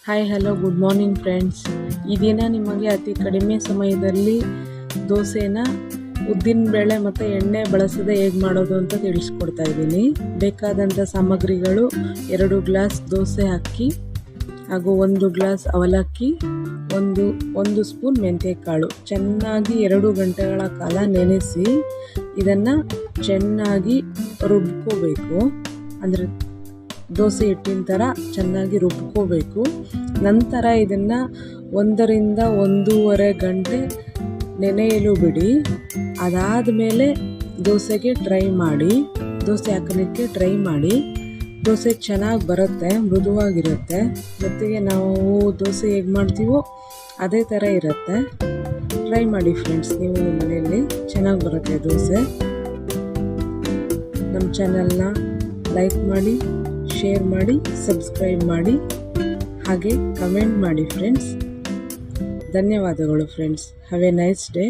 Hi hello good morning friends ಈ ದಿನ ನಿಮಗೆ ಅತಿ ಕಡಿಮೆ ಸಮಯದಲ್ಲಿ ದೋಸೆನ ಉದ್ದಿನ ಬೇಳೆ ಮತ್ತು ಎಣ್ಣೆ ಬಳಸದೆ ಹೇಗೆ ಮಾಡೋದು ಅಂತ ತಿಳಿಸ್ಕೊಡ್ತಾ ಇದ್ದೀನಿ. ಬೇಕಾದಂಥ ಸಾಮಗ್ರಿಗಳು ಎರಡು ಗ್ಲಾಸ್ ದೋಸೆ ಅಕ್ಕಿ ಹಾಗೂ ಒಂದು ಗ್ಲಾಸ್ ಅವಲಕ್ಕಿ, ಒಂದು ಒಂದು ಸ್ಪೂನ್ ಮೆಂತ್ಯಕಾಳು ಚೆನ್ನಾಗಿ ಎರಡು ಗಂಟೆಗಳ ಕಾಲ ನೆನೆಸಿ ಇದನ್ನು ಚೆನ್ನಾಗಿ ರುಬ್ಕೋಬೇಕು. ಅಂದರೆ ದೋಸೆ ಹಿಟ್ಟಿನ ಥರ ಚೆನ್ನಾಗಿ ರುಬ್ಕೋಬೇಕು. ನಂತರ ಇದನ್ನು ಒಂದರಿಂದ ಒಂದೂವರೆ ಗಂಟೆ ನೆನೆಯಲು ಬಿಡಿ ಅದಾದ ಮೇಲೆ ದೋಸೆಗೆ ಟ್ರೈ ಮಾಡಿ, ದೋಸೆ ಹಾಕಲಿಕ್ಕೆ ಟ್ರೈ ಮಾಡಿ. ದೋಸೆ ಚೆನ್ನಾಗಿ ಬರುತ್ತೆ, ಮೃದುವಾಗಿರುತ್ತೆ. ಜೊತೆಗೆ ನಾವು ದೋಸೆ ಹೇಗೆ ಮಾಡ್ತೀವೋ ಅದೇ ಥರ ಇರುತ್ತೆ. ಟ್ರೈ ಮಾಡಿ ಫ್ರೆಂಡ್ಸ್ ನೀವು ನಿಮ್ಮ ಮನೆಯಲ್ಲಿ ಚೆನ್ನಾಗಿ ಬರುತ್ತೆ ದೋಸೆ. ನಮ್ಮ ಚಾನಲ್ನ ಲೈಕ್ ಮಾಡಿ. ಶೇರ್ ಮಾಡಿ ಸಬ್ಸ್ಕ್ರೈಬ್ ಮಾಡಿ ಹಾಗೆ ಕಮೆಂಟ್ ಮಾಡಿ ಫ್ರೆಂಡ್ಸ್ ಧನ್ಯವಾದಗಳು friends have a nice day